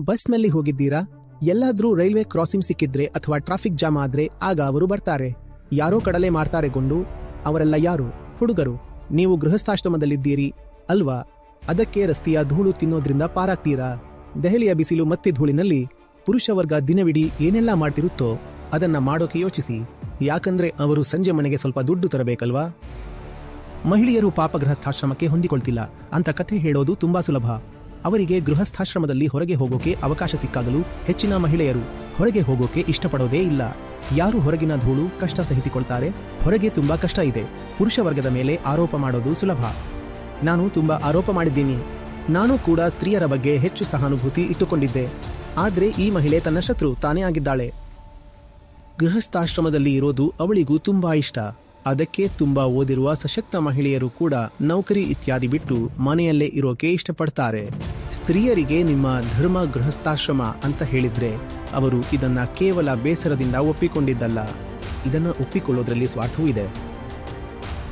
ಬಸ್ನಲ್ಲಿ ಹೋಗಿದ್ದೀರಾ? ಎಲ್ಲಾದ್ರೂ ರೈಲ್ವೆ ಕ್ರಾಸಿಂಗ್ ಸಿಕ್ಕಿದ್ರೆ ಅಥವಾ ಟ್ರಾಫಿಕ್ ಜಾಮ್ ಆದ್ರೆ ಆಗ ಅವರು ಬರ್ತಾರೆ. ಯಾರೋ ಕಡಲೆ ಮಾಡ್ತಾರೆ ಗೊಂಡು. ಅವರೆಲ್ಲ ಯಾರು? ಹುಡುಗರು. ನೀವು ಗೃಹಸ್ಥಾಶ್ರಮದಲ್ಲಿದ್ದೀರಿ. ಅಲ್ವಾ? ಅದಕ್ಕೆ ರಸ್ತೆಯ ಧೂಳು ತಿನ್ನೋದ್ರಿಂದ ಪಾರಾಗ್ತೀರಾ? ದೆಹಲಿಯ ಬಿಸಿಲು ಮತ್ತೆ ಧೂಳಿನಲ್ಲಿ. ಪುರುಷ ವರ್ಗ ದಿನವಿಡೀ ಏನೆಲ್ಲ ಮಾಡ್ತಿರುತ್ತೋ ಅದನ್ನ ಮಾಡೋಕೆ ಯೋಚಿಸಿ. ಯಾಕಂದ್ರೆ ಅವರು ಸಂಜೆ ಮನೆಗೆ ಸ್ವಲ್ಪ ದುಡ್ಡು ತರಬೇಕಲ್ವಾ? ಮಹಿಳೆಯರು ಪಾಪ ಗೃಹಸ್ಥಾಶ್ರಮಕ್ಕೆ ಹೊಂದಿಕೊಳ್ತಿಲ್ಲ. ಅಂತ ಕಥೆ ಹೇಳೋದು ತುಂಬಾ ಸುಲಭ. ಅವರಿಗೆ ಗೃಹಸ್ಥಾಶ್ರಮದಲ್ಲಿ ಹೊರಗೆ ಹೋಗೋಕೆ ಅವಕಾಶ ಸಿಕ್ಕಾಗಲೂ ಹೆಚ್ಚಿನ ಮಹಿಳೆಯರು ಹೊರಗೆ ಹೋಗೋಕೆ ಇಷ್ಟಪಡೋದೇ ಇಲ್ಲ. ಯಾರು ಹೊರಗಿನ ಧೂಳು, ಕಷ್ಟ ಸಹಿಸಿಕೊಳ್ತಾರೆ? ಹೊರಗೆ ತುಂಬಾ ಕಷ್ಟ ಇದೆ. ಪುರುಷ ವರ್ಗದ ಮೇಲೆ ಆರೋಪ ಮಾಡೋದು ಸುಲಭ. ನಾನು ತುಂಬಾ ಆರೋಪ ಮಾಡಿದ್ದೀನಿ. ನಾನು ಕೂಡ ಸ್ತ್ರೀಯರ ಬಗ್ಗೆ ಹೆಚ್ಚು ಸಹಾನುಭೂತಿ ಇಟ್ಟುಕೊಂಡಿದ್ದೆ. ಆದರೆ ಈ ಮಹಿಳೆ ತನ್ನ ಶತ್ರು, ತಾನೇ ಆಗಿದ್ದಾಳೆ. ಗೃಹಸ್ಥಾಶ್ರಮದಲ್ಲಿ ಇರೋದು ಅವಳಿಗೂ ತುಂಬಾ ಇಷ್ಟ. ಅದಕ್ಕೆ ತುಂಬಾ ಓದಿರುವ ಸಶಕ್ತ ಮಹಿಳೆಯರು ಕೂಡ ನೌಕರಿ ಇತ್ಯಾದಿ ಬಿಟ್ಟು ಮನೆಯಲ್ಲೇ ಇರೋಕೆ ಇಷ್ಟಪಡ್ತಾರೆ. ಸ್ತ್ರೀಯರಿಗೆ ನಿಮ್ಮ ಧರ್ಮ ಗೃಹಸ್ಥಾಶ್ರಮ ಅಂತ ಹೇಳಿದ್ರೆ ಅವರು ಇದನ್ನ ಕೇವಲ ಬೇಸರದಿಂದ ಒಪ್ಪಿಕೊಂಡಿದ್ದಲ್ಲ. ಇದನ್ನ ಒಪ್ಪಿಕೊಳ್ಳೋದ್ರಲ್ಲಿ ಸ್ವಾರ್ಥವೂ ಇದೆ.